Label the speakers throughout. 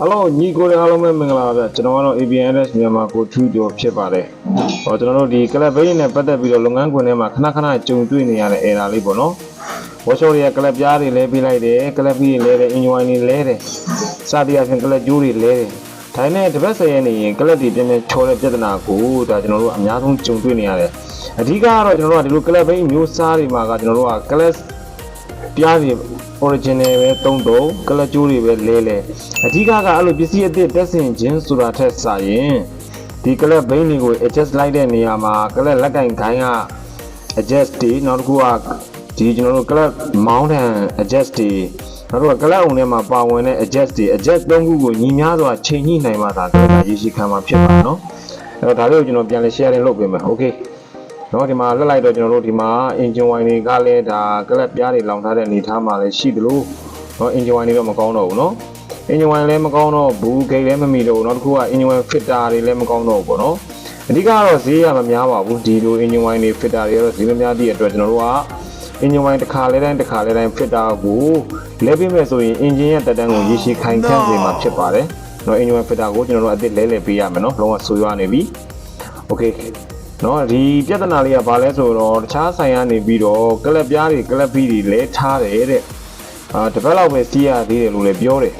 Speaker 1: Hello ညီကိုတွေအားလုံးပဲမင်္ဂလာပါဗျကျွန်တော်ကတော့ ABNS မြန်မာကိုထူးကျော်ဖြစ်ပါတယ်ဟောကျွန်တော်တို့ဒီ club base နဲ့ပတ်သက်ပြီးတော့လုပ်ငန်းခွင်ထဲမှာခဏခဏကြုံတွေ့နေရတဲ့ error လေးပေါ့နော် workshop တွေက club ပြားတွေလဲပေးလိုက်တယ် club ပြီးတွေလဲတယ် enjoy တွေလဲတယ်စသည်အပြင် club ကျိုးတွေလဲတယ်ဒါနဲ့တစ်ပတ်ဆယ်ရက်နေရင် club တွေပြန်ပြန်ချော်တဲ့ပြဿနာကိုဒါကျွန်တော်တို့အများဆုံးကြုံတွေ့နေရတယ်အဓိကကတော့ကျွန်တော်တို့ကဒီလို club base မျိုးစားတွေမှာကကျွန်တော်တို့က club ပြား တွေ original ပဲသုံးတော့ကလကျိုးတွေပဲလဲလဲအဓိကကအဲ့လိုပစ္စည်းအသစ်တက်ဆင်ခြင်းဆိုတာထက်စာရင်ဒီကလဘိန်းတွေကို adjust လိုက်တဲ့နေရာမှာကလလက်ကင်ခိုင်းက adjust တွေနောက်တစ်ခုကဒီကျွန်တော်တို့ကလမောင်းတန် adjust တွေနောက်တစ်ခုကကလအုံထဲမှာပါဝင်တဲ့ adjust တွေ adjust သုံးခုကိုညီများစွာချိန်ညှိနိုင်မှသာကလကရရှိခံမှာဖြစ်ပါနော်အဲ့တော့ဒါလေးကိုကျွန်တော်ပြန်လဲ sharing လုပ်ပေးမယ် okay နော်ဒီမှာလက်လိုက်တော့ကျွန်တော်တို့ဒီမှာ engine wine တွေကလည်းဒါကလပ်ပြားတွေလောင်ထားတဲ့အနေထားမှာလည်းရှိသလိုနော် engine wine တွေတော့မကောင်းတော့ဘူးနော် engine wine လည်းမကောင်းတော့ဘူးဂိတ်လည်းမမီတော့ဘူးနောက်တစ်ခုက engine wine fitter တွေလည်းမကောင်းတော့ဘူးပေါ့နော်အဓိကတော့ဈေးရမများပါဘူးဒီလို engine wine တွေ fitter တွေကတော့ဈေးမများသည့်အတွက်ကျွန်တော်တို့က engine wine တစ်ခါလဲတိုင်းတစ်ခါလဲတိုင်း fitter ကိုလဲပေးမယ်ဆိုရင် engine ရဲ့တက်တန်းကိုရရှိခိုင်ခန့်စေမှာဖြစ်ပါတယ်နော် engine wine fitter ကိုကျွန်တော်တို့အသစ်လဲလဲပေးရမယ်နော်လုံးဝဆိုးရွားနေပြီ okay နော်ဒီပြဿနာလေးကဘာလဲဆိုတော့တခြားဆိုင်ကနေပြီးတော့ကလပ်ပြားတွေကလပ်ဖီးတွေလဲထားတယ်တဲ့အာတစ်ပတ်လောက်ပဲစီးရသေးတယ်လို့လည်းပြောတယ်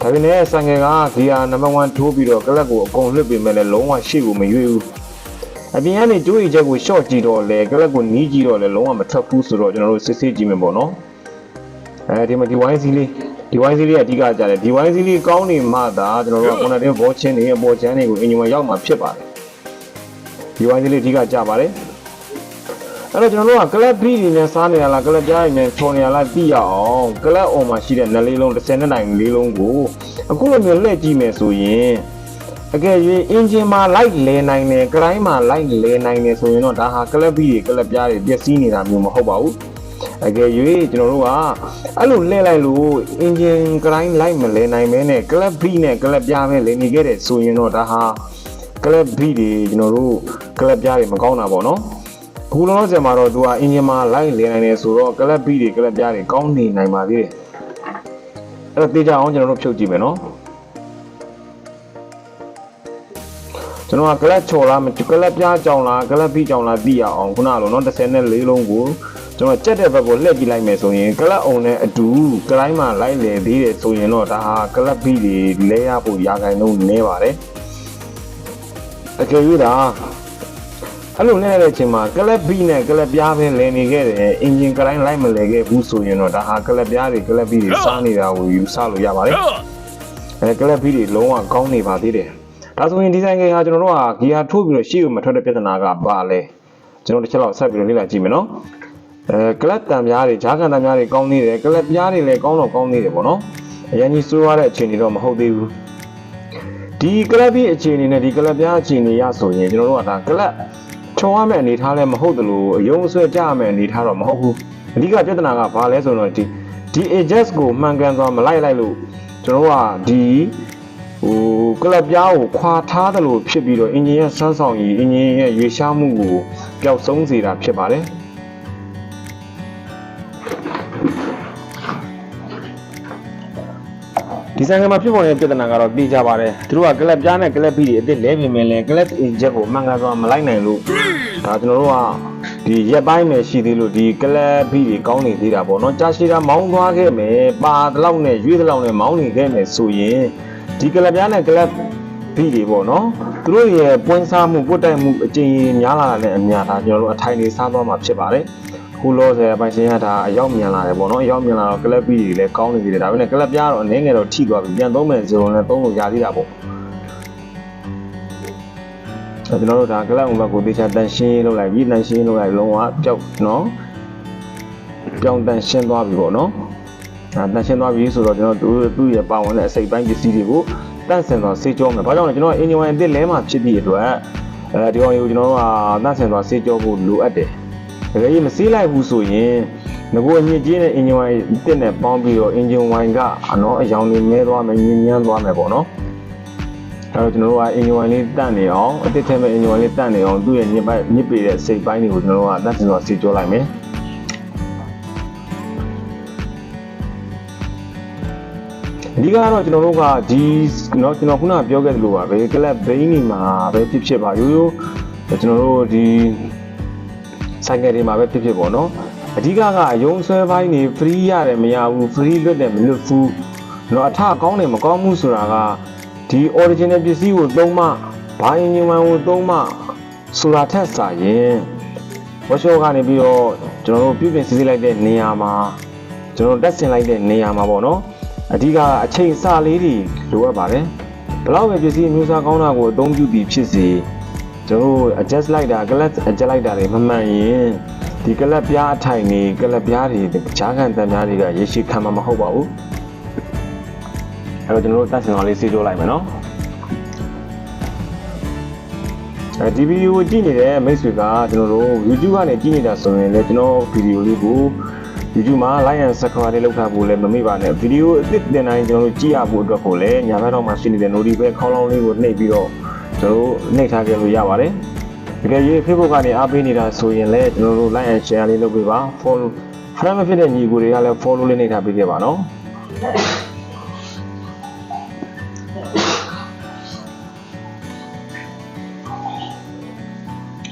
Speaker 1: ဒါပေမဲ့ဆိုင်ငယ်ကဂီယာနံပါတ်1ထိုးပြီးတော့ကလပ်ကိုအကုန်လွှတ်ပေးမယ်လဲလုံးဝရှေ့ကိုမရွေ့ဘူးအပြင်ကနေကျိုးရီချက်ကို short ကြည့်တော့လဲကလပ်ကိုနီးကြည့်တော့လဲလုံးဝမထွက်ဘူးဆိုတော့ကျွန်တော်တို့စစ်စစ်ကြည့်မယ်ပေါ့နော်အဲဒီမှာဒီ YC လေးဒီ YC လေးကအဓိကကြတယ်ဒီ YC လေးကောင်းနေမှသာကျွန်တော်တို့က corner တဲ့ ball ချင်းတွေအပေါ်ချမ်းတွေကိုအင်ဂျင်ဝင်ရောက်မှာဖြစ်ပါတယ် ဒီဝိုင်းလေးအဓိကကြပါတယ်အဲ့တော့ကျွန်တော်တို့ကကလပ်ပြီးတွေနဲ့စားနေရလားကလပ်ကြားတွေနဲ့ချော်နေရလားသိရအောင်ကလပ်အုံမှာရှိတဲ့နလေးလုံး30နိုင်လေးလုံးကိုအခုလိုမျိုးလှည့်ကြည့်မယ်ဆိုရင်အကယ်၍အင်ဂျင်မှာလိုက်လဲနိုင်တယ်ကတိုင်းမှာလိုက်လဲနိုင်တယ်ဆိုရင်တော့ဒါဟာကလပ်ပြီးတွေကလပ်ကြားတွေပျက်စီးနေတာမျိုးမဟုတ်ပါဘူးအကယ်၍ကျွန်တော်တို့ကအဲ့လိုလှည့်လိုက်လို့အင်ဂျင်ကတိုင်းလိုက်မလဲနိုင်မဲနဲ့ကလပ်ပြီးနဲ့ကလပ်ပြားပဲလဲနေခဲ့တယ်ဆိုရင်တော့ဒါဟာ ကလပ်ဘီတွေကျွန်တော်တို့ကလပ်ပြားတွေမကောင်းတာပေါ့နော်အခုလောလောဆယ်မှာတော့သူကအင်ဂျင်မှာလိုက်လဲနိုင်တယ်ဆိုတော့ကလပ်ဘီတွေကလပ်ပြားတွေကောင်းနေနိုင်ပါသေးတယ်အဲ့တော့တေးကြအောင်ကျွန်တော်တို့ဖြုတ်ကြည့်မယ်နော်ကျွန်တော်ကကလပ်ချော်လားမကလပ်ပြားကြောင်လားကလပ်ဘီကြောင်လားသိရအောင်ခုနလိုနော်34လုံးကိုကျွန်တော်ကြက်တဲ့ဘက်ကိုလှည့်ကြည့်လိုက်မယ်ဆိုရင်ကလပ်အုံနဲ့အတူကလိုင်းမှာလိုက်လေသေးတယ်ဆိုရင်တော့ဒါဟာကလပ်ဘီတွေလဲရဖို့ရာခိုင်နှုန်းနည်းပါတယ် အကယ်၍ဒါအဲ့လိုနဲ့တဲ့အချိန်မှာကလပ်ဘီနဲ့ကလပ်ပြားပဲလည်နေခဲ့တယ်အင်ဂျင်ကတိုင်းလိုက်မလဲခဲ့ဘူးဆိုရင်တော့ဒါဟာကလပ်ပြားတွေကလပ်ဘီတွေစားနေတာကိုယူဆလို့ရပါတယ်အဲကလပ်ဘီတွေလုံးဝကောင်းနေပါသေးတယ်ဒါဆိုရင်ဒီဇိုင်းကဟာကျွန်တော်တို့ကဂီယာထိုးပြီးတော့ရှေ့ကိုမထွက်တဲ့ပြဿနာကဘာလဲကျွန်တော်တစ်ချက်လောက်ဆက်ပြီးတော့လေ့လာကြည့်မယ်နော်အဲကလပ်တံပြားတွေဂျာကန်တံပြားတွေကောင်းနေတယ်ကလပ်ပြားတွေလည်းကောင်းတော့ကောင်းနေတယ်ပေါ့နော်အရင်ကြီးစိုးရတဲ့အခြေအနေတော့မဟုတ်သေးဘူး ဒီကလပ်ပြီးအခြေအနေနဲ့ဒီကလပ်ပြားအခြေအနေရဆိုရင်ကျွန်တော်တို့ကဒါကလပ်ချုံရမယ့်အနေထားလည်းမဟုတ်သလိုအယုံအဆွဲကြရမယ့်အနေထားတော့မဟုတ်ဘူးအဓိကပြဿနာကဘာလဲဆိုတော့ဒီဒီ adjust ကိုမှန်ကန်စွာမလိုက်လိုက်လို့ကျွန်တော်တို့ကဒီဟိုကလပ်ပြားကိုခွာထားသလိုဖြစ်ပြီးတော့အင်ဂျင်ရဲ့စွမ်းဆောင်ရည်အင်ဂျင်ရဲ့ရွေးရှားမှုကိုပျောက်ဆုံးစေတာဖြစ်ပါတယ် ဒီဆိုင်ကမှာဖြစ်ပေါ်နေတဲ့ပြဿနာကတော့ပြေးကြပါတယ်သူတို့ကကလပ်ပြားနဲ့ကလပ်ပြီးတွေအစ်စ်လဲပြင်မယ်လဲကလပ်အင်ဂျက်ကိုမှန်ကန်စွာမလိုက်နိုင်လို့ဒါကျွန်တော်တို့ကဒီရက်ပိုင်းပဲရှိသေးလို့ဒီကလပ်ပြီးတွေကောင်းနေသေးတာပေါ့နော်ကြာရှည်တာမောင်းသွားခဲ့မယ်ပါတလောက်နဲ့ရွေးတလောက်နဲ့မောင်းနေခဲ့မယ်ဆိုရင်ဒီကလပ်ပြားနဲ့ကလပ်ပြီးတွေပေါ့နော်သူတို့ရဲ့ပွင့်စားမှုပွတ်တိုက်မှုအကျဉ်းများလာတဲ့အများဒါကျွန်တော်တို့အထိုင်နေစားသွားမှာဖြစ်ပါတယ် ခုလောဆယ်ပိုင်ရှင်ကဒါအရောက်မြန်လာတယ်ပေါ့နော်အရောက်မြန်လာတော့ကလပ်ပြီးတွေလည်းကောင်းနေသေးတယ်ဒါပေမဲ့ကလပ်ပြားတော့အနေငယ်တော့ထိသွားပြီပြန်သုံးမယ်ဆိုတော့လည်းသုံးလို့ရသေးတာပေါ့အဲကျွန်တော်တို့ဒါကလပ်ဥဘက်ကိုတေချာတန်ရှင်းလုပ်လိုက်ပြီးတန်ရှင်းလုပ်လိုက်လုံးဝပျောက်နော်ပြောင်းတန်ရှင်းသွားပြီပေါ့နော်အဲတန်ရှင်းသွားပြီဆိုတော့ကျွန်တော်တို့သူ့ရဲ့ပါဝင်တဲ့အစိတ်ပိုင်းပစ္စည်းတွေကိုတန့်စင်သွားစေးကြောမယ်ဘာကြောင့်လဲကျွန်တော်အင်ဂျင်ဝိုင်အစ်စ်လဲမှာဖြစ်ပြီးအတွက်အဲဒီကောင်ကိုကျွန်တော်တို့ကတန့်စင်သွားစေးကြောဖို့လိုအပ်တယ် တကယ်ကြီးမစေးလိုက်ဘူးဆိုရင်ငကိုအညစ်အကြေးနဲ့အင်ဂျင်ဝိုင်တစ်နဲ့ပေါင်းပြီးတော့အင်ဂျင်ဝိုင်ကအနော်အယောင်လေးမဲသွားမယ်ညင်ညမ်းသွားမယ်ပေါ့နော်အဲတော့ကျွန်တော်တို့ကအင်ဂျင်ဝိုင်လေးတန့်နေအောင်အတစ်ထဲမဲ့အင်ဂျင်ဝိုင်လေးတန့်နေအောင်သူ့ရဲ့ညစ်ပိုက်ညစ်ပေတဲ့စိတ်ပိုင်းတွေကိုကျွန်တော်တို့ကတန့်စင်စွာစေကြောလိုက်မယ် အဓိကတော့ကျွန်တော်တို့ကဒီเนาะကျွန်တော်ခုနကပြောခဲ့သလိုပါပဲကလပ်ဘိန်းနေမှာပဲဖြစ်ဖြစ်ပါရိုးရိုးကျွန်တော်တို့ဒီ ဆိုင်ကယ်တွေမှာပဲဖြစ်ဖြစ်ပေါ့နော်အဓိကကအယုံဆွဲပိုင်းနေ free ရတယ်မရဘူး free လွတ်တယ်မလွတ်ဘူးเนาะအထကောင်းတယ်မကောင်းဘူးဆိုတာကဒီ original ပစ္စည်းကိုသုံးမှဘာအင်ဂျင်မှန်ကိုသုံးမှဆိုတာထက်စာရင် workshop ကနေပြီးတော့ကျွန်တော်တို့ပြုပြင်စစ်ဆေးလိုက်တဲ့နေရာမှာကျွန်တော်တက်ဆင်လိုက်တဲ့နေရာမှာပေါ့နော်အဓိကအချိန်စလေးတွေလိုအပ်ပါတယ်ဘယ်လောက်ပဲပစ္စည်းအမျိုးအစားကောင်းတာကိုအသုံးပြုပြီးဖြစ်စေ ကျွန်တော်တို့ adjust လိုက်တာ glass adjust လိုက်တာတွေမမှန်ရင်ဒီ glass ပြားအထိုင်နေ glass ပြားတွေဂျားခံတန်ပြားတွေကရေရှည်ခံမှာမဟုတ်ပါဘူးအဲ့တော့ကျွန်တော်တို့တက်ဆင်သွားလေးစီးကြိုးလိုက်မယ်နော်အဲဒီဗီဒီယိုကိုကြည့်နေတဲ့မိတ်ဆွေကကျွန်တော်တို့ YouTube ကနေကြည့်နေတာဆိုရင်လည်းကျွန်တော်ဗီဒီယိုလေးကို YouTube မှာ like and subscribe လေးလုပ်ထားဖို့လည်းမမေ့ပါနဲ့ဗီဒီယိုအသစ်တင်တိုင်းကျွန်တော်တို့ကြည့်ရဖို့အတွက်ကိုလည်းညာဘက်တော့မှရှိနေတဲ့ notification ခေါင်းလောင်းလေးကိုနှိပ်ပြီးတော့ ကျွန်တော်တို့နှိပ်ထားကြလို့ရပါတယ်တကယ်ရေး Facebook ကနေအားပေးနေတာဆိုရင်လည်းကျွန်တော်တို့ like and share လေးလုပ်ပေးပါ follow friend မဖြစ်တဲ့ညီကိုတွေကလည်း follow လေးနှိပ်ထားပေးခဲ့ပါနော်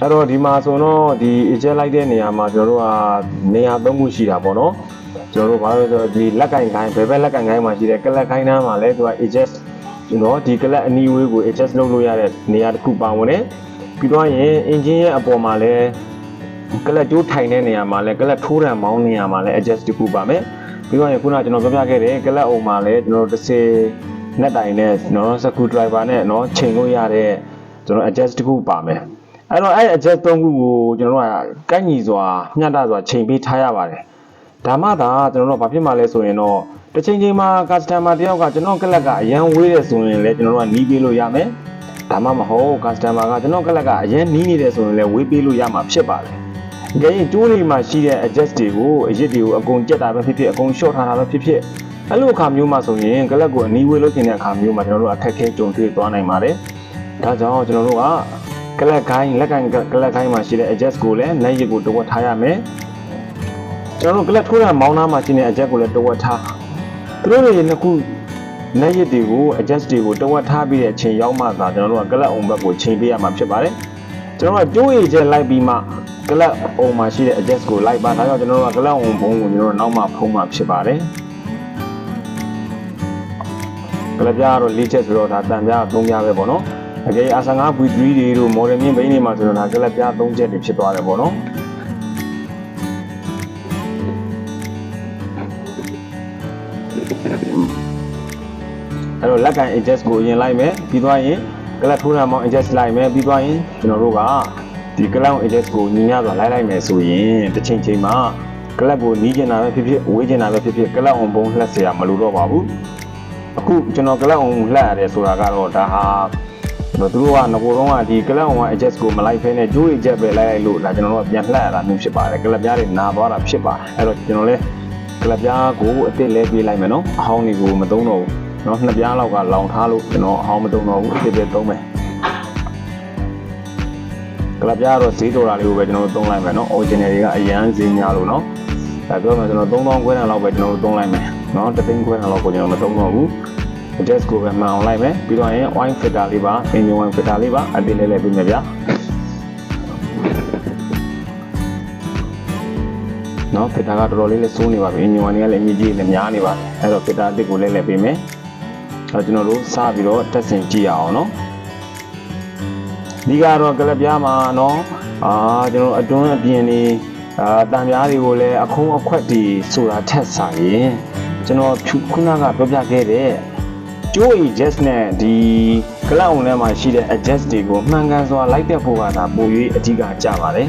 Speaker 1: အဲ့တော့ဒီမှာဆိုတော့ဒီ eject လိုက်တဲ့နေရာမှာကျွန်တော်တို့ကနေရာသုံးခုရှိတာပေါ့နော်ကျွန်တော်တို့ဘာလို့လဲဆိုတော့ဒီလက်ကင်ကိုင်းဘယ်ဘက်လက်ကင်ကိုင်းမှာရှိတဲ့ကလက်ကိုင်းနားမှာလဲသူက eject ကျွ န်တော်ဒီကလက်အနီးဝေးကို eject လုပ်လို့ရတဲ့နေရာတစ်ခုပါဝင်တယ်ပြီးတော့ရင် engine ရဲ့အပေါ်မှာလဲကလက်ကျိုးထိုင်တဲ့နေရာမှာလဲကလက်ထိုးရံမောင်းနေရာမှာလဲ adjust တစ်ခုပါမယ်ပြီးတော့ရင်ခုနကကျွန်တော်ပြောပြခဲ့တယ်ကလက်အုံမှာလဲကျွန်တော်တို့30နဲ့တိုင်နဲ့နော် screw driver နဲ့နော်ချိန်လို့ရတဲ့ကျွန်တော် adjust တစ်ခုပါမယ်အဲ့တော့အဲ့ adjust သုံးခုကိုကျွန်တော်တို့ကကိုက်ညီစွာမျှတစွာချိန်ပေးထားရပါတယ် ဒါမှသာကျွန်တော်တို့ကဘာဖြစ်မှလဲဆိုရင်တော့တစ်ချိန်ချိန်မှာ customer တယောက်ကကျွန်တော်ကလက်ကအရန်ဝေးတယ်ဆိုရင်လည်းကျွန်တော်တို့ကနီးပေးလို့ရမယ်ဒါမှမဟုတ် customer ကကျွန်တော်ကလက်ကအရန်နီးနေတယ်ဆိုရင်လည်းဝေးပေးလို့ရမှာဖြစ်ပါတယ်ကြရင်ကျိုးတွေမှာရှိတဲ့ adjust တွေကိုအရစ်တွေကိုအကုန်ကြက်တာပဲဖြစ်ဖြစ်အကုန် short ထားတာပဲဖြစ်ဖြစ်အဲ့လိုအခါမျိုးမှာဆိုရင်ကလက်ကိုအနီးဝေးလို့ခင်တဲ့အခါမျိုးမှာကျွန်တော်တို့အခက်အခဲကြုံတွေ့သွားနိုင်ပါတယ်ဒါကြောင့်ကျွန်တော်တို့ကကလက်ခိုင်းလက်ကင်ကလက်ခိုင်းမှာရှိတဲ့ adjust ကိုလည်းလက်ရစ်ကိုတဝက်ထားရမယ် ကျွန်တော်တို့ကလက်ထိုးတဲ့မောင်းသားမှာရှိတဲ့ adjust ကိုလည်းတဝက်ထားသူတို့တွေနှစ်ခုလက်ရစ်တွေကို adjust တွေကိုတဝက်ထားပြီးတဲ့အချိန်ရောက်မှသာကျွန်တော်တို့ကကလက်အုံဘက်ကိုချိန်ပေးရမှာဖြစ်ပါတယ်ကျွန်တော်ကကျိုးရည်ချက်လိုက်ပြီးမှကလက်အုံမှာရှိတဲ့ adjust ကိုလိုက်ပါဒါကြောင့်ကျွန်တော်တို့ကကလက်အုံဘုံကိုကျွန်တော်တို့နောက်မှဖုံးမှာဖြစ်ပါတယ်ကလက်ပြားကတော့၄ချက်ဆိုတော့ဒါတန်ပြား၃ပြားပဲပေါ့နော်အကယ်အာဆန်5 V3 တွေတို့ model မြင့်ဘိန်းတွေမှာဆိုတော့ဒါကလပ်ပြား3ချက်တွေဖြစ်သွားတယ်ပေါ့နော် အဲ့တော့လက်ကင် adjust ကိုအရင်လိုက်မယ်ပြီးသွားရင်ကလပ်ထိုးတာမောင်း adjust လိုက်မယ်ပြီးသွားရင်ကျွန်တော်တို့ကဒီကလပ် adjust ကိုညီညစွာလိုက်လိုက်မယ်ဆိုရင်တစ်ချိန်ချိန်မှာကလပ်ကိုနီးကျင်တာပဲဖြစ်ဖြစ်ဝေးကျင်တာပဲဖြစ်ဖြစ်ကလပ်အောင်ပုံလှက်เสียမလို့တော့ပါဘူးအခုကျွန်တော်ကလပ်အောင်လှက်ရတယ်ဆိုတာကတော့ဒါဟာတော့သူတို့ကငကိုတော့ကဒီကလပ်အောင်က adjust ကိုမလိုက်ဖဲနဲ့ကြိုးရချက်ပဲလိုက်လိုက်လို့ဒါကျွန်တော်တို့ကပြန်လှက်ရတာမျိုးဖြစ်ပါတယ်ကလပ်ပြားတွေနာသွားတာဖြစ်ပါအဲ့တော့ကျွန်တော်လဲ ကလပ်ပြားကိုအစ်စ်လဲပေးလိုက်မယ်နော်အဟောင်းတွေကိုမသုံးတော့ဘူးနော်နှစ်ပြားလောက်ကလောင်ထားလို့ကျွန်တော်အဟောင်းမသုံးတော့ဘူးအစ်စ်ပဲသုံးမယ်ကလပ်ပြားတော့ဈေးတော်တာလေးကိုပဲကျွန်တော်တို့သုံးလိုက်မယ်နော် original တွေကအရန်ဈေးများလို့နော်ဒါပြောမှကျွန်တော်3000ခွဲတန်လောက်ပဲကျွန်တော်တို့သုံးလိုက်မယ်နော်တသိန်းခွဲတန်လောက်ကိုကျွန်တော်မသုံးတော့ဘူး address ကိုပဲမှန်အောင်လိုက်မယ်ပြီးတော့ရင် wine filter လေးပါ engine wine filter လေးပါအသေးလေးလေးပြင်မယ်ဗျာ နော် filter ကတော်တော်လေးလေးစိုးနေပါပြီ engine wine တွေကလည်းအမြင့်ကြီးနဲ့များနေပါအဲ့တော့ filter အသစ်ကိုလည်းလည်းပြင်မယ်အဲ့တော့ကျွန်တော်တို့စပြီးတော့တက်ဆင်ကြည့်ရအောင်နော်ဒီကတော့ကလပ်ပြားမှာနော်အာကျွန်တော်အတွန်းအပြင်နေအာတံပြားတွေကိုလည်းအခုံးအခွက်တွေဆိုတာထက်စာရင်ကျွန်တော်ခုနကပြောပြခဲ့တဲ့ကျိုး adjust နဲ့ဒီ cloud ထဲမှာရှိတဲ့ adjust တွေကိုမှန်ကန်စွာလိုက်တဲ့ဖို့ကဒါပို၍အဓိကကြပါတယ်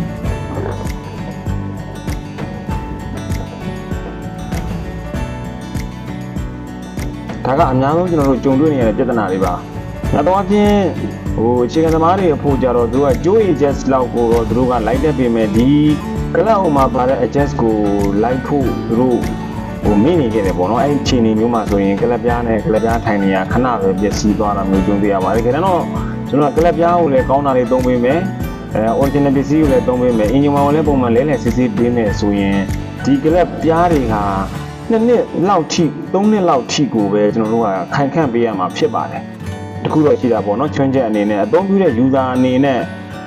Speaker 1: ဒါကအများဆုံးကျွန်တော်တို့ကြုံတွေ့နေရတဲ့ပြဿနာတွေပါ။နောက်တော့အပြင်ဟိုအခြေခံသမားတွေအဖို့ကြတော့သူကကြိုး adjust လောက်ကိုတော့သူတို့ကလိုက်တဲ့ပြင်မဲ့ဒီ cloud မှာပါတဲ့ adjust ကိုလိုက်ဖို့သူတို့ဟိုမိနေခဲ့တယ်ပေါ့နော်အဲ့ဒီခြေနေမျိုးမှာဆိုရင်ကလပ်ပြားနဲ့ကလပ်ပြားထိုင်နေရခဏပဲပျက်စီးသွားတာမျိုးကြုံတွေ့ရပါတယ်ခင်ဗျာတော့ကျွန်တော်ကလပ်ပြားကိုလည်းကောင်းတာတွေသုံးပေးမယ်အဲ original ပစ္စည်းကိုလည်းသုံးပေးမယ်အင်ဂျင်မောင်ကိုလည်းပုံမှန်လဲလဲစစ်စစ်ပေးမယ်ဆိုရင်ဒီကလပ်ပြားတွေဟာ
Speaker 2: နှစ်နှစ်လောက်ထိသုံးနှစ်လောက်ထိကိုပဲကျွန်တော်တို့ကခိုင်ခန့်ပေးရမှာဖြစ်ပါတယ်တခုတော့ရှိတာပေါ့နော်ချွင်းချက်အနေနဲ့အသုံးပြုတဲ့ user အနေနဲ့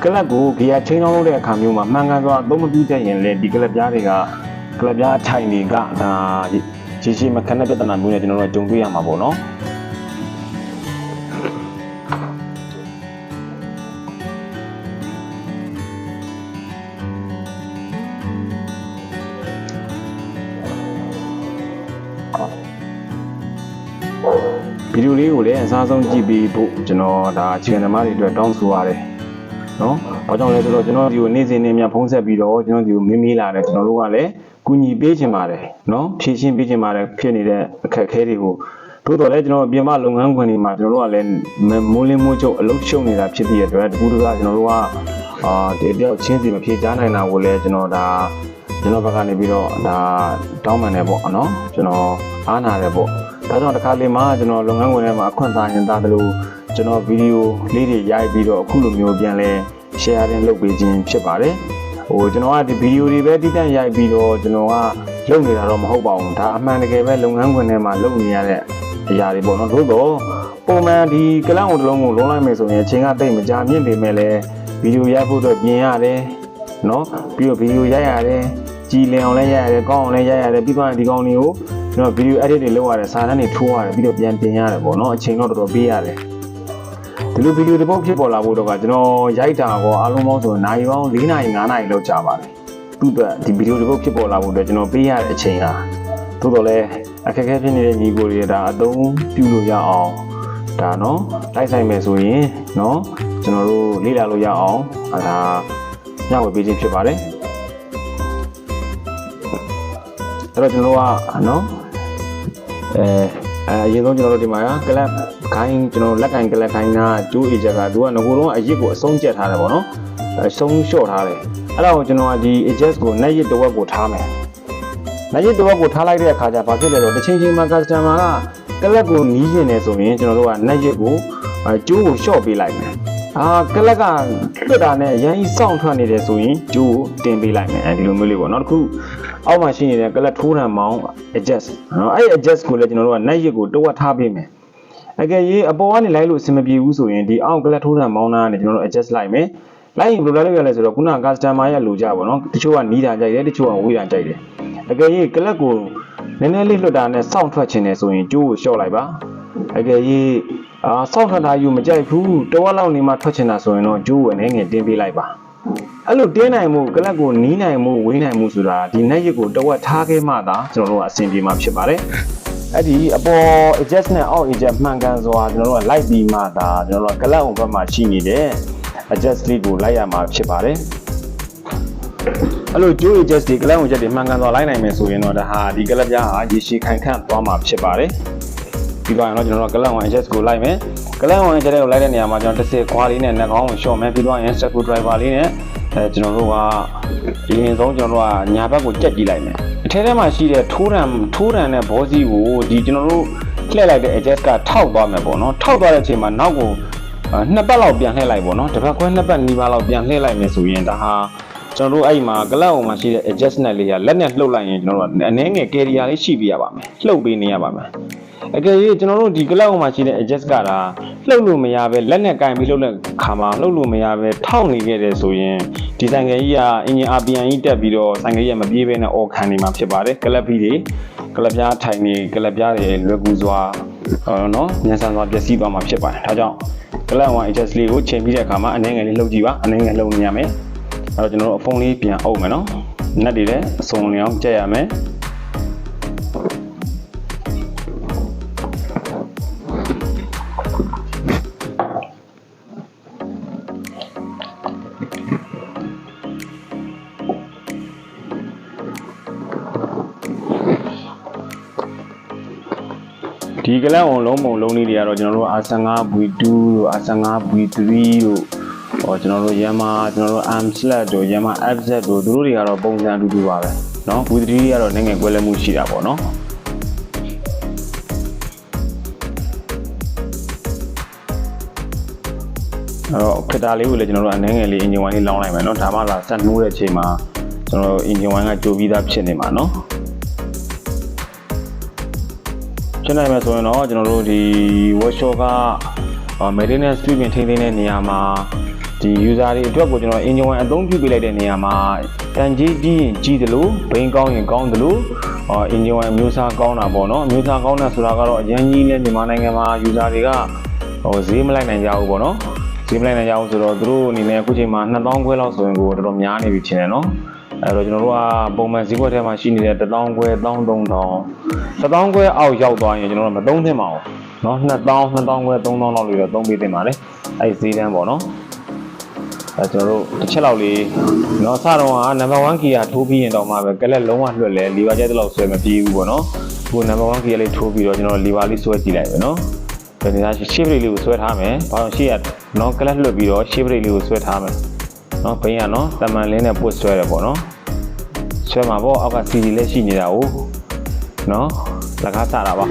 Speaker 2: ကလပ်ကို gear chain အောင်လုပ်တဲ့အခါမျိုးမှာမှန်ကန်စွာအသုံးမပြုတတ်ရင်လေဒီကလပ်ပြားတွေကကလပ်ပြားအထိုင်တွေကဒါရေရှည်မခက်တဲ့ပြဿနာမျိုးနဲ့ကျွန်တော်တို့ကြုံတွေ့ရမှာပေါ့နော် ဒီယိုလေးကိုလည်းအစားဆုံးကြည့်ပြီးဖို့ကျွန်တော်ဒါချန်နယ်မတွေအတွက်တောင်းဆိုရတယ်နော်။ဘာကြောင့်လဲဆိုတော့ကျွန်တော်ဒီကိုနေ့စဉ်နေ့မြဖုံးဆက်ပြီးတော့ကျွန်တော်ဒီကိုမင်းမေးလာတယ်ကျွန်တော်တို့ကလည်းကူညီပေးချင်ပါတယ်နော်။ဖြည့်ရှင်းပေးချင်ပါတယ်ဖြစ်နေတဲ့အခက်အခဲတွေကိုတို့တော့လည်းကျွန်တော်ပြင်ပလုပ်ငန်းခွင်တွေမှာကျွန်တော်တို့ကလည်းမိုးလင်းမိုးချုပ်အလုပ်ရှုံနေတာဖြစ်တဲ့အတွက်တကူတကကျွန်တော်တို့ကအာဒီတယောက်ချင်းစီမဖြေချနိုင်တာကိုလည်းကျွန်တော်ဒါကျွန်တော်ဘက်ကနေပြီးတော့ဒါတောင်းပန်တယ်ပေါ့နော်ကျွန်တော်အားနာတယ်ပေါ့ ဒါကြောင့်တစ်ခါလေမှကျွန်တော်လုပ်ငန်းခွင်ထဲမှာအခွင့်အာဏာသားတယ်လို့ကျွန်တော်ဗီဒီယိုလေးတွေရိုက်ပြီးတော့အခုလိုမျိုးပြန်လဲ sharing လုပ်ပေးခြင်းဖြစ်ပါတယ်။ဟိုကျွန်တော်ကဒီဗီဒီယိုတွေပဲတိကျရိုက်ပြီးတော့ကျွန်တော်ကလုပ်နေတာတော့မဟုတ်ပါဘူး။ဒါအမှန်တကယ်ပဲလုပ်ငန်းခွင်ထဲမှာလုပ်နေရတဲ့အရာတွေပေါ့နော်။သို့တော့ပုံမှန်ဒီကလန့်အောင်တစ်လုံးကိုလုံးလိုက်မယ်ဆိုရင်အချိန်ကတိတ်မကြာမြင့်ပေမဲ့လည်းဗီဒီယိုရိုက်ဖို့တော့ပြင်ရတယ်။နော်ပြီးတော့ဗီဒီယိုရိုက်ရတယ်။ကြည်လင်အောင်လည်းရိုက်ရတယ်ကောင်းအောင်လည်းရိုက်ရတယ်ပြီးတော့ဒီကောင်တွေကို ကျွန်တော်ဗီဒီယို edit တွေလုပ်ရတယ်စာတန်းတွေထိုးရတယ်ပြီးတော့ပြန်တင်ရတယ်ပေါ့နော်အချိန်တော့တော်တော်ပေးရတယ်ဒီလိုဗီဒီယိုတစ်ပုတ်ဖြစ်ပေါ်လာဖို့တော့ကကျွန်တော်ရိုက်တာကောအားလုံးပေါင်းဆိုနိုင်ပေါင်း၄နိုင်၅နိုင်လောက်ကြာပါတယ်သူ့အတွက်ဒီဗီဒီယိုတစ်ပုတ်ဖြစ်ပေါ်လာဖို့အတွက်ကျွန်တော်ပေးရတဲ့အချိန်ဟာသို့တော်လည်းအခက်အခဲဖြစ်နေတဲ့ညီကိုတွေဒါအသုံးပြုလို့ရအောင်ဒါနော်လိုက်ဆိုင်မယ်ဆိုရင်နော်ကျွန်တော်တို့လေ့လာလို့ရအောင်ဒါညဝေပေးခြင်းဖြစ်ပါတယ်အဲ့တော့ကျွန်တော်တို့ကနော် အဲအဲအရင်ဆုံးကျွန်တော်တို့ဒီမှာကလပ်ခိုင်းကျွန်တော်လက်ကင်ကလပ်ခိုင်းတာကျိုးအေချက်ကသူကငကိုတော့အရစ်ကိုအဆုံးကျက်ထားတယ်ပေါ့နော်အဆုံးလျှော့ထားတယ်အဲ့ဒါကိုကျွန်တော်ကဒီ adjust ကို net ရစ်တစ်ဝက်ကိုထားမယ် net ရစ်တစ်ဝက်ကိုထားလိုက်တဲ့အခါကျဘာဖြစ်လဲတော့တစ်ချိန်ချိန်မှာ customer ကကလပ်ကိုနီးကျင်နေဆိုရင်ကျွန်တော်တို့က net ရစ်ကိုအဲကျိုးကိုလျှော့ပေးလိုက်မယ်အာကလပ်ကလွတ်တာနဲ့အရင်ကြီးစောင့်ထွက်နေတယ်ဆိုရင်ကျိုးကိုတင်ပေးလိုက်မယ်အဲဒီလိုမျိုးလေးပေါ့နောက်တစ်ခု အောက်မှာရှိနေတဲ့ကလပ်ထိုးထံမောင်း adjust နော်အဲ့ဒီ adjust ကိုလည်းကျွန်တော်တို့က net ရစ်ကိုတစ်ဝက်ထားပေးမယ်အကယ်၍အပေါ်ကနေလိုက်လို့အဆင်မပြေဘူးဆိုရင်ဒီအောက်ကလပ်ထိုးထံမောင်းတာကနေကျွန်တော်တို့ adjust လိုက်မယ်လိုက်ရင်ဘယ်လိုလဲလုပ်ရလဲဆိုတော့ခုနက customer ရဲ့လိုကြပါတော့တချို့ကနီးတာကြိုက်တယ်တချို့ကဝေးတာကြိုက်တယ်အကယ်၍ကလပ်ကိုနည်းနည်းလေးလွတ်တာနဲ့စောင့်ထွက်ခြင်းနဲ့ဆိုရင်ကျိုးကိုလျှော့လိုက်ပါအကယ်၍အာစောင့်ထွက်တာယူမကြိုက်ဘူးတဝက်လောက်နေမှထွက်ချင်တာဆိုရင်တော့ကျိုးကိုအနေငယ်တင်းပေးလိုက်ပါ အဲ့လိုတင်းနိုင်မှုကလပ်ကိုနီးနိုင်မှုဝေးနိုင်မှုဆိုတာဒီ net ရစ်ကိုတဝက်ထားခဲ့မှသာကျွန်တော်တို့ကအဆင်ပြေမှာဖြစ်ပါတယ်အဲ့ဒီအပေါ် adjust နဲ့အောက် adjust မှန်ကန်စွာကျွန်တော်တို့ကလိုက်ပြီးမှသာကျွန်တော်တို့ကကလပ်အောင်ဘက်မှာရှိနေတဲ့ adjust လေးကိုလိုက်ရမှာဖြစ်ပါတယ်အဲ့လိုကျိုး adjust ဒီကလပ်အောင်ချက်တွေမှန်ကန်စွာလိုက်နိုင်မယ်ဆိုရင်တော့ဒါဟာဒီကလပ်ပြားဟာရေရှည်ခိုင်ခန့်သွားမှာဖြစ်ပါတယ်ပြီးတော့ရင်တော့ကျွန်တော်တို့ကလပ်အောင် adjust ကိုလိုက်မယ်ကလပ်အောင် adjust ကိုလိုက်တဲ့နေရာမှာကျွန်တော်တစ်စက်ခွာလေးနဲ့နှာခေါင်းကိုရှော့မယ်ပြီးတော့ရင် screw driver လေးနဲ့ အဲကျွန်တော်တို့ကအရင်ဆုံးကျွန်တော်တို့ကညာဘက်ကိုကြက်ကြည့်လိုက်မယ်အထဲထဲမှာရှိတဲ့ထိုးရံထိုးရံတဲ့ဘောစီကိုဒီကျွန်တော်တို့လှည့်လိုက်တဲ့ adjust ကထောက်သွားမယ်ပေါ့နော်ထောက်သွားတဲ့အချိန်မှာနောက်ကိုအာနှစ်ပတ်လောက်ပြန်လှည့်လိုက်ပေါ့နော်တစ်ပတ်ခွဲနှစ်ပတ်နီးပါးလောက်ပြန်လှည့်လိုက်မယ်ဆိုရင်ဒါဟာကျွန်တော်တို့အဲ့မှာကလပ်အောင်မှာရှိတဲ့ adjustment လေးကလက်နဲ့လှုပ်လိုက်ရင်ကျွန်တော်တို့ကအနည်းငယ် carrier လေးရှိပြရပါမယ်လှုပ်ပေးနေရပါမယ် အကယ်၍ကျွန်တော်တို့ဒီကလပ်အောင်မှာရှိတဲ့ adjust ကဒါလှုပ်လို့မရပဲလက်နဲ့ကင်ပြီးလှုပ်တဲ့ခါမှာလှုပ်လို့မရပဲထောက်နေခဲ့တယ်ဆိုရင်ဒီဆိုင်ကယ်ကြီးကအင်ဂျင် RPM ကြီးတက်ပြီးတော့ဆိုင်ကယ်ကြီးကမပြေးဘဲနဲ့အော်ခံနေမှာဖြစ်ပါတယ်ကလပ်ပြီးတွေကလပ်ပြားထိုင်နေကလပ်ပြားတွေလွယ်ကူစွာဟောနော်မြန်ဆန်စွာပျက်စီးသွားမှာဖြစ်ပါတယ်ဒါကြောင့်ကလန်ဝိုင် adjust လေးကိုချိန်ပြီးတဲ့အခါမှာအနေငယ်လေးလှုပ်ကြည့်ပါအနေငယ်လှုပ်နေရမယ်အဲ့တော့ကျွန်တော်တို့အဖုံးလေးပြန်အုပ်မယ်နော်နက်တွေလည်းအစုံလျောင်းကြက်ရမယ် ဒီကလန်ဝန်လုံးပုံလုံးလေးတွေကတော့ကျွန်တော်တို့ R15 V2 တို့ R15 V3 တို့ဟောကျွန်တော်တို့ Yamaha ကျွန်တော်တို့ Arm Sled တို့ Yamaha FZ တို့သူတို့တွေကတော့ပုံစံအတူတူပါပဲเนาะ V3 ကတော့နည်းငယ်ကွဲလဲမှုရှိတာပေါ့เนาะအဲ့တော့ခက်တာလေးကိုလည်းကျွန်တော်တို့အနေငယ်လေးအင်ဂျင်ဝိုင်းလေးလောင်းလိုက်မယ်เนาะဒါမှလာဆက်နှိုးတဲ့အချိန်မှာကျွန်တော်တို့အင်ဂျင်ဝိုင်းကကြိုပြီးသားဖြစ်နေမှာเนาะ ဖြစ်နိုင်မယ်ဆိုရင်တော့ကျွန်တော်တို့ဒီ workshop က maintenance ပြုပြင်ထိန်းသိမ်းတဲ့နေရာမှာဒီ user တွေအတွက်ကိုကျွန်တော် engine 1အသုံးပြုပေးလိုက်တဲ့နေရာမှာတန်ကြီးကြီးရင်ကြီးတယ်လို့ဘိန်းကောင်းရင်ကောင်းတယ်လို့အော် engine 1အမျိုးအစားကောင်းတာပေါ့နော်အမျိုးအစားကောင်းတာဆိုတာကတော့အရင်ကြီးနဲ့မြန်မာနိုင်ငံမှာ user တွေကဟိုဈေးမလိုက်နိုင်ကြဘူးပေါ့နော်ဈေးမလိုက်နိုင်ကြဘူးဆိုတော့သူတို့အနေနဲ့အခုချိန်မှာ2000ခွဲလောက်ဆိုရင်ကိုတော်တော်များနေပြီထင်တယ်နော် အဲ့တော့ကျွန်တော်တို့ကပုံမှန်ဈေးကွက်ထဲမှာရှိနေတဲ့1000ခွဲ1300 1000ခွဲအောက်ရောက်သွားရင်ကျွန်တော်တို့မသုံးသင့်ပါဘူးเนาะ2000 2000ခွဲ3000လောက်လေးတော့သုံးပေးသင့်ပါတယ်အဲ့ဒီဈေးတန်းပေါ့နော်အဲကျွန်တော်တို့တစ်ချက်လောက်လေးเนาะစတော့ကနံပါတ်1ကီယာထိုးပြီးရင်တော့မှပဲကလက်လုံးဝလွတ်လဲလီဗာကျက်တလောက်ဆွဲမပြေးဘူးပေါ့နော်အခုနံပါတ်1ကီယာလေးထိုးပြီးတော့ကျွန်တော်လီဗာလေးဆွဲကြည့်လိုက်ပဲเนาะဒီနေ့ရှေ့ဘရိတ်လေးကိုဆွဲထားမယ်ဘာလို့ရှေ့ကเนาะကလက်လွတ်ပြီးတော့ရှေ့ဘရိတ်လေးကိုဆွဲထားမယ်เนาะဘိန်းကเนาะတမန်လင်းနဲ့ပုတ်ဆွဲတယ်ပေါ့နော် ဆွဲမှာပေါ့အောက်က CD လည်းရှိနေတာ哦နော်လက်ကားစတာပါ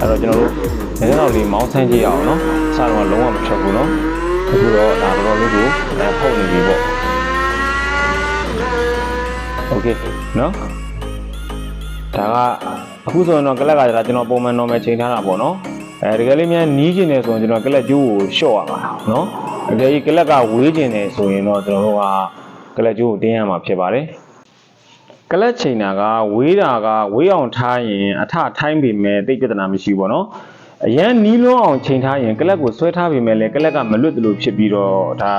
Speaker 2: အဲ့တော့ကျွန်တော်တို့နည်းနည်းတော့လေးမောင်းဆန်းကြည့်ရအောင်နော်စတော့လုံးဝမချက်ဘူးနော်အခုတော့ဒါတော်တော်လေးကိုအဲဖုတ်နေပြီပေါ့โอเคနော်ဒါကအခုဆိုရင်တော့ကလက်ကကျတော့ကျွန်တော်ပုံမှန် normal ချိန်ထားတာပေါ့နော်အဲတကယ်လေးများနီးကျင်နေဆိုရင်ကျွန်တော်ကလက်ကျိုးကိုရှော့ရမှာနော်တကယ်ကြီးကလက်ကဝေးကျင်နေဆိုရင်တော့ကျွန်တော်တို့ကကလက်ကျိုးကိုတင်းရမှာဖြစ်ပါတယ် ကလတ်ချိန်တာကဝေးတာကဝေးအောင်ထားရင်အထထိုင်းပေမဲ့တိတ်ပြဿနာမရှိဘူးပေါ့နော်အရန်နီးလွန်းအောင်ချိန်ထားရင်ကလတ်ကိုဆွဲထားပေမဲ့လည်းကလတ်ကမလွတ်တယ်လို့ဖြစ်ပြီးတော့ဒါ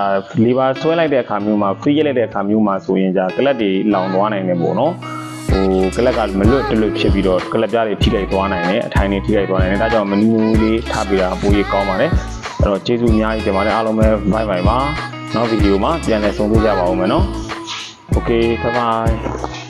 Speaker 2: လီဗာဆွဲလိုက်တဲ့အခါမျိုးမှာ free ရက်လိုက်တဲ့အခါမျိုးမှာဆိုရင်じゃကလတ်တွေလောင်သွားနိုင်တယ်ပေါ့နော်ဟိုကလတ်ကမလွတ်တယ်လို့ဖြစ်ပြီးတော့ကလတ်ပြားတွေထိလိုက်သွားနိုင်တယ်အထိုင်တွေထိလိုက်သွားနိုင်တယ်ဒါကြောင့်မနီးမူးလေးထားပေးတာအပိုးကြီးကောင်းပါတယ်အဲ့တော့ကျေးဇူးအများကြီးတင်ပါတယ်အားလုံးပဲ bye bye ပါနောက်ဗီဒီယိုမှာပြန်လည်ဆုံတွေ့ကြပါဦးမယ်နော် Okay bye bye